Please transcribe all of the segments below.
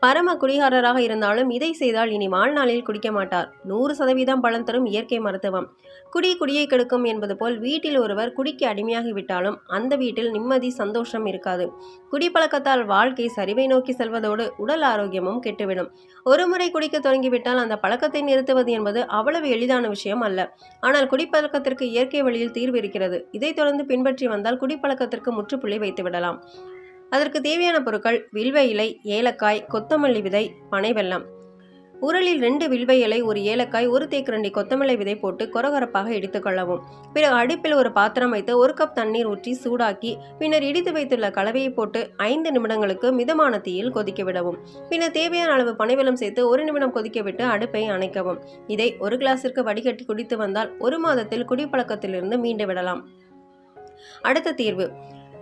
பரம குடிகாரராக இருந்தாலும் இதை செய்தால் இனி வாழ்நாளில் குடிக்க மாட்டார். நூறு சதவீதம் பலன் தரும் இயற்கை மருத்துவம். குடி குடியை கெடுக்கும் என்பது போல் வீட்டில் ஒருவர் குடிக்கு அடிமையாகிவிட்டாலும் அந்த வீட்டில் நிம்மதி சந்தோஷம் இருக்காது. குடிப்பழக்கத்தால் வாழ்க்கை சரிவை நோக்கி செல்வதோடு உடல் ஆரோக்கியமும் கெட்டுவிடும். ஒருமுறை குடிக்க தொடங்கிவிட்டால் அந்த பழக்கத்தை நிறுத்துவது என்பது அவ்வளவு எளிதான விஷயம் அல்ல. ஆனால் குடிப்பழக்கத்திற்கு இயற்கை வழியில் தீர்வு இருக்கிறது. இதைத் தொடர்ந்து பின்பற்றி வந்தால் குடிப்பழக்கத்திற்கு முற்றுப்புள்ளி வைத்து விடலாம் அதற்கு தேவையான பொருட்கள் வில்வ இலை ஏலக்காய் கொத்தமல்லி விதை பனை வெல்லம். உரலில் ரெண்டு வில்வ இலை ஒரு ஏலக்காய் ஒரு தேக்கரண்டி கொத்தமல்லி விதை போட்டு கொரகொரப்பாக எடுத்துக்கொள்ளவும் பிறகு அடுப்பில் ஒரு பாத்திரம் வைத்து ஒரு கப் தண்ணீர் ஊற்றி சூடாக்கி பின்னர் இடித்து வைத்துள்ள கலவையை போட்டு ஐந்து நிமிடங்களுக்கு மிதமான தீயில் கொதிக்க விடவும். பின்னர் தேவையான அளவு பனைவெல்லம் சேர்த்து ஒரு நிமிடம் கொதிக்க விட்டு அடுப்பை அணைக்கவும். இதை ஒரு கிளாஸிற்கு வடிகட்டி குடித்து வந்தால் ஒரு மாதத்தில் குடிப்பழக்கத்திலிருந்து மீண்டு விடலாம். அடுத்த தீர்வு.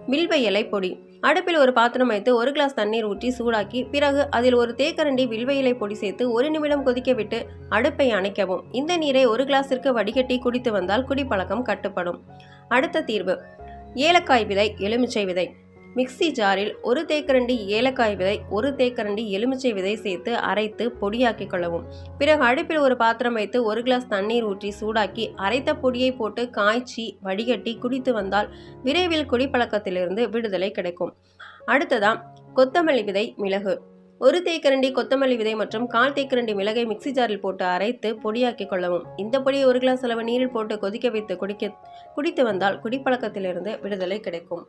வில்வ இலை பொடி. அடுப்பில் ஒரு பாத்திரம் வைத்து ஒரு கிளாஸ் தண்ணீர் ஊற்றி சூடாக்கி பிறகு அதில் ஒரு தேக்கரண்டி வில்வ இலை பொடி சேர்த்து ஒரு நிமிடம் கொதிக்க விட்டு அடுப்பை அணைக்கவும். இந்த நீரை ஒரு கிளாஸிற்கு வடிகட்டி குடித்து வந்தால் குடிப்பழக்கம் கட்டுப்படும். அடுத்த தீர்வு. ஏலக்காய் விதை எலுமிச்சை விதை. மிக்ஸி ஜாரில் ஒரு தேக்கரண்டி ஏலக்காய் விதை ஒரு தேக்கரண்டி எலுமிச்சை விதை சேர்த்து அரைத்து பொடியாக்கி கொள்ளவும். பிறகு அடுப்பில் ஒரு பாத்திரம் வைத்து ஒரு கிளாஸ் தண்ணீர் ஊற்றி சூடாக்கி அரைத்த பொடியை போட்டு காய்ச்சி வடிகட்டி குடித்து வந்தால் விரைவில் குடிப்பழக்கத்திலிருந்து விடுதலை கிடைக்கும். அடுத்ததாம் கொத்தமல்லி விதை மிளகு. ஒரு தேக்கரண்டி கொத்தமல்லி விதை மற்றும் கால் தேக்கரண்டி மிளகை மிக்ஸி ஜாரில் போட்டு அரைத்து பொடியாக்கி கொள்ளவும். இந்த பொடியை ஒரு கிளாஸ் அளவு நீரில் போட்டு கொதிக்க வைத்து குடிக்க குடித்து வந்தால் குடிப்பழக்கத்திலிருந்து விடுதலை கிடைக்கும்.